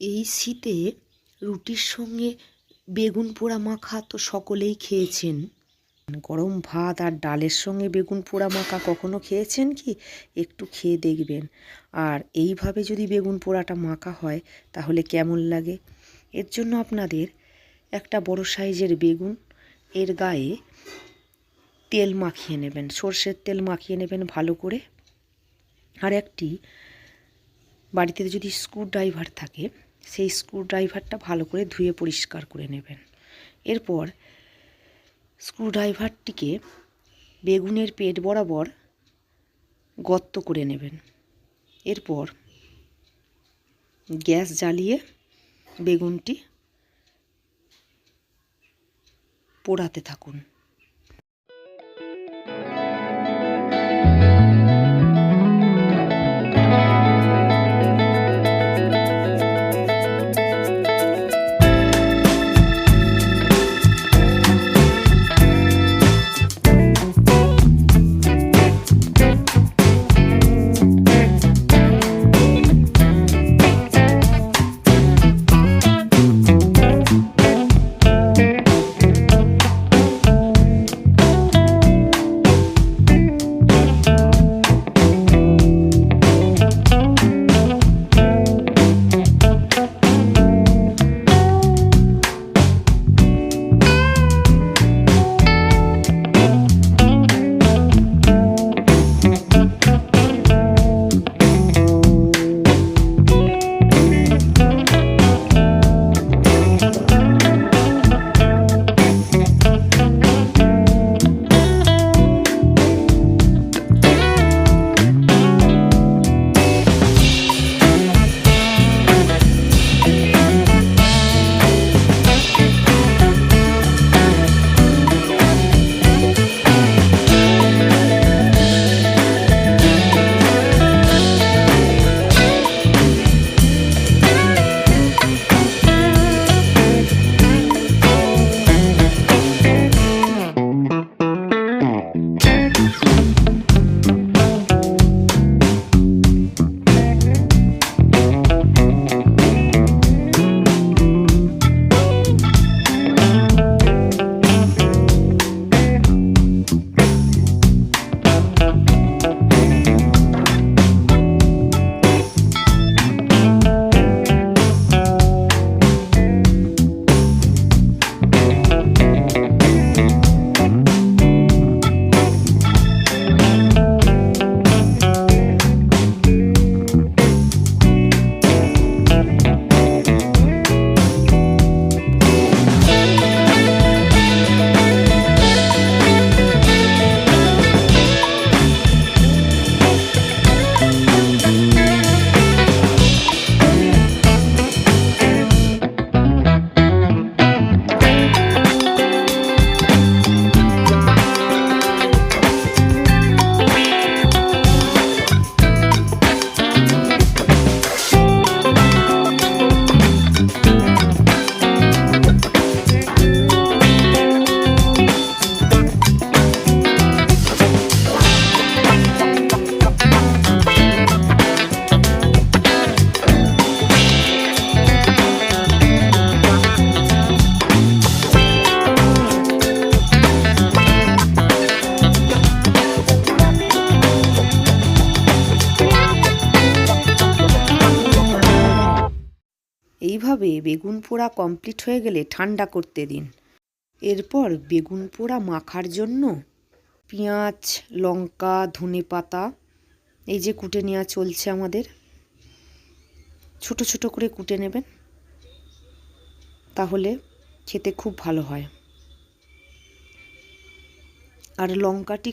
এই শীতে রুটির সঙ্গে বেগুন পোড়া মাখা তো সকলেই খেয়েছেন। গরম ভাত আর ডালের সঙ্গে বেগুন পোড়া মাখা কখনো খেয়েছেন কি? একটু খেয়ে দেখবেন। আর এইভাবে যদি বেগুন পোড়াটা মাখা হয়, তাহলে কেমন লাগে? এর জন্য আপনাদের একটা বড় সাইজের বেগুন এর গায়ে তেল মাখিয়ে নেবেন, সর্ষের তেল মাখিয়ে নেবেন ভালো করে। আর একটি বাড়িতে যদি স্ক্রু ড্রাইভার থাকে সেই স্ক্রু ড্রাইভারটা ভালো করে ধুয়ে পরিষ্কার করে নেবেন। এরপর স্ক্রু ড্রাইভারটিকে বেগুনের পেট বরাবর গর্ত করে নেবেন। এরপর গ্যাস জ্বালিয়ে বেগুনটি পোড়াতে থাকুন। বেগুন পোড়া কমপ্লিট হয়ে গেলে ঠান্ডা করতে দিন। এরপর বেগুন পোড়া মাখার জন্য পেঁয়াজ, লঙ্কা, ধনে পাতা, এই যে কুটে নেওয়া চলছে আমাদের, ছোট ছোট করে কুটে নেবেন, তাহলে খেতে খুব ভালো হয়। আর লঙ্কাটি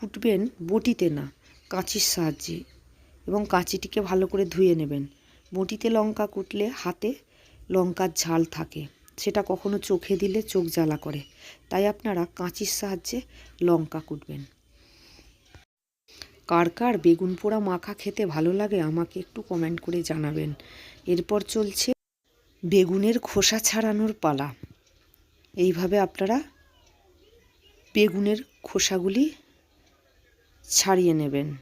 কুটবেন বটিতে না, কাঁচির সাহায্যে, এবং কাঁচিটিকে ভালো করে ধুয়ে নেবেন। বটিতে লঙ্কা কুটলে হাতে লঙ্কার ঝাল থাকে। সেটা কখনো চোখে দিলে চোখ জ্বালা করে। তাই আপনারা কাঁচির সাহায্যে লঙ্কা কুটবেন। কার কার বেগুন পোড়া মাখা খেতে ভালো লাগে আমাকে একটু কমেন্ট করে জানাবেন। এরপর চলছে বেগুনের খোসা ছাড়ানোর পালা। এইভাবে আপনারা বেগুনের খোসাগুলি ছাড়িয়ে নেবেন।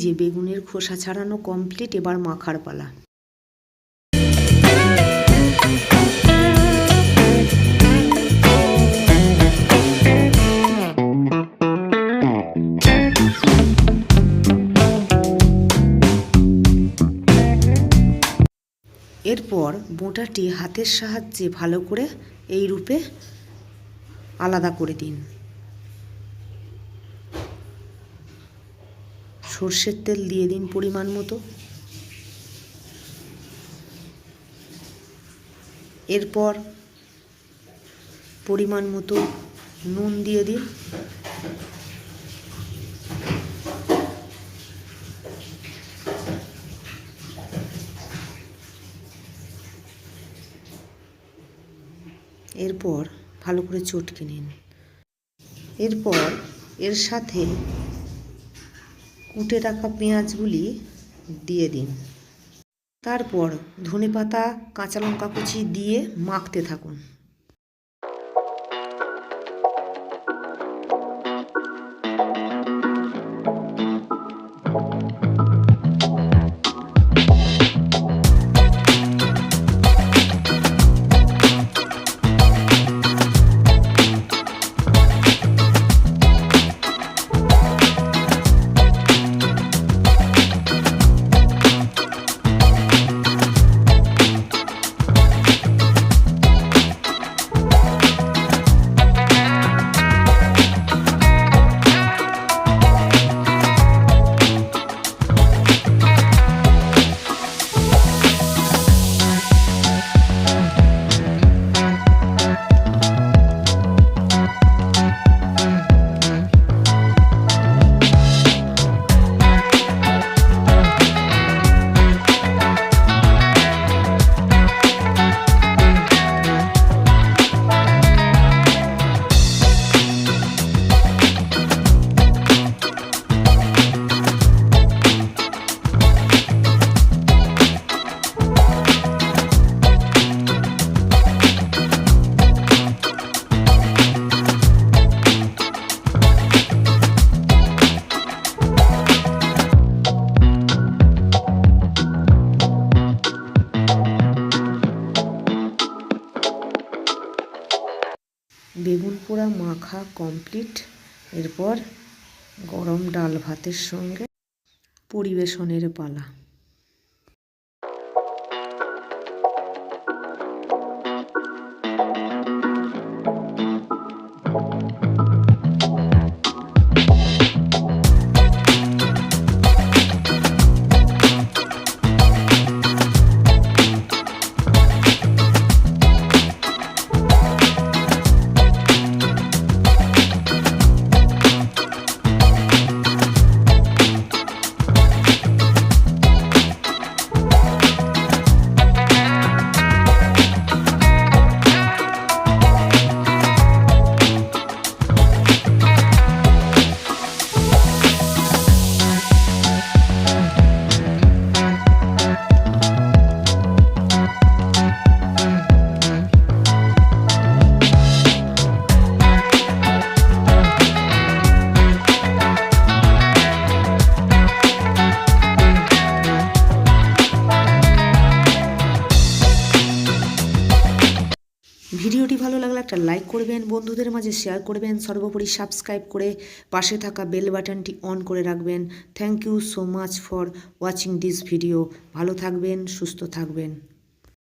ডালের খোসা ছাড়ানো কমপ্লিট এবার মাখার পালা। এরপর বোঁটাটি হাতের সাহায্যে ভালো করে এই রূপে আলাদা করে দিন। সর্ষের তেল দিয়ে দিন পরিমাণ মতো। এরপর পরিমাণ মতো নুন দিয়ে দিন। এরপর ভালো করে চটকে নিন। এরপর এর সাথে কুটে রাখা পেঁয়াজগুলি দিয়ে দিন। তারপর ধনে পাতা কাঁচা লঙ্কা কুচি দিয়ে মাখতে থাকুন। মাখা কমপ্লিট এরপর গরম ডাল ভাতের সঙ্গে পরিবেশনের পালা। একটা লাইক করবেন, বন্ধুদের মাঝে শেয়ার করবেন, সর্বোপরি সাবস্ক্রাইব করে পাশে থাকা বেল বাটনটি অন করে রাখবেন। Thank you so much for watching this video ভালো থাকবেন, সুস্থ থাকবেন।